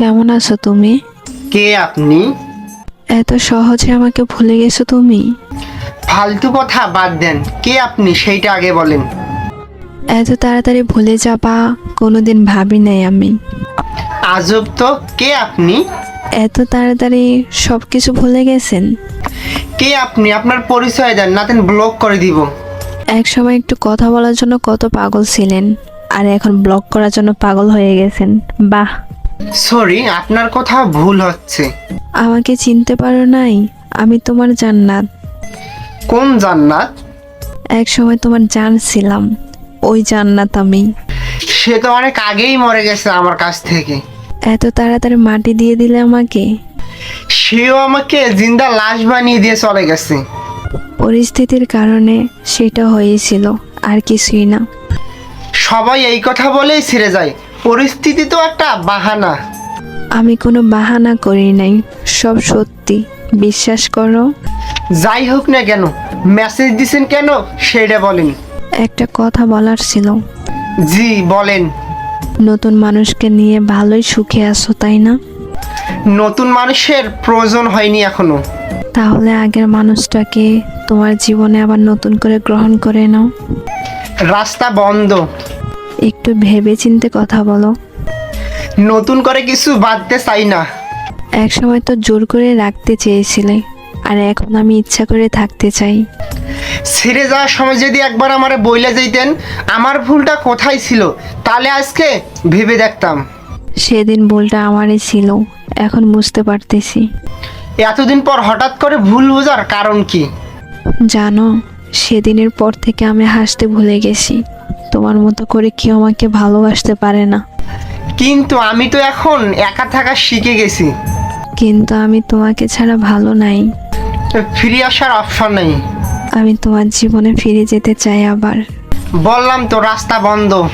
কেমন আছো তুমি? কে আপনি? এত সহজে আমাকে ভুলে গেছো তুমি? ফালতু কথা বাদ দেন। কে আপনি? সেইটা আগে বলেন। এত তাড়াতাড়ি ভুলে যাবা কোনোদিন ভাবি নাই আমি। আজব তো। কে আপনি? এত তাড়াতাড়ি সব কিছু ভুলে গেছেন? কে আপনি? আপনার পরিচয় দেন নাতেন ব্লক করে দিব। এক সময় একটু কথা বলার জন্য কত পাগল ছিলেন আর এখন ব্লক করার জন্য পাগল হয়ে গেছেন। বাহ! সরি আপনার কথা ভুল হচ্ছে। আমাকে চিনতে পারো নাই আমি তোমার জান্নাত। কোন জান্নাত? এক সময় তোমার জান ছিলাম ওই জান্নাত আমি। সে তো অনেক আগেই মরে গেছে আমার কাছ থেকে। এত তাড়াতাড়ি মাটি দিয়ে দিলে আমাকে? সেও আমাকে জিন্দা লাশ বানিয়ে দিয়ে চলে গেছে। পরিস্থিতির কারণে সেটা হয়েছিল আর কিছুই না। সবাই এই কথা বলেই ছেড়ে যায়। পরিস্থিতি তো একটা বাহানা। আমি কোনো বাহানা করি নাই সব সত্যি। বিশ্বাস করো? যাই হোক না কেন মেসেজ দিছেন কেন সেটা বলেন। একটা কথা বলার ছিল। জি বলেন। নতুন মানুষকে নিয়ে ভালোই সুখে আছো তাই না? নতুন মানুষের প্রয়োজন হয়নি এখনও। তাহলে আগের মানুষটাকে তোমার জীবনে আবার নতুন করে গ্রহণ করে নাও। রাস্তা বন্ধ। একটু ভেবে চিনতে কথা বলো। নতুন করে কিছু বাঁধতে চাই না। এক সময় তো জোর করে রাখতে চেয়েছিলে আর এখন আমি ইচ্ছা করে থাকতে চাই। ছেড়ে যাওয়ার সময় যদি একবার আমারে বইলে যেতেন আমার ভুলটা কোথায় ছিল তাহলে আজকে ভেবে দেখতাম। সেদিন ভুলটা আমারই ছিল এখন বুঝতে পারতেছি। এতদিন পর হঠাৎ করে ভুল বোঝার কারণ কি? জানো সেদিনের পর থেকে আমি হাসতে ভুলে গেছি। তোমার মতো করে কেউ আমাকে ভালোবাসতে পারে না। কিন্তু আমি তো এখন একা থাকা শিখে গেছি। কিন্তু আমি তোমাকে ছাড়া ভালো নাই। ফিরে আসার অপশন নেই। আমি তোমার জীবনে ফিরে যেতে চাই আবার। বললাম তো রাস্তা বন্ধ।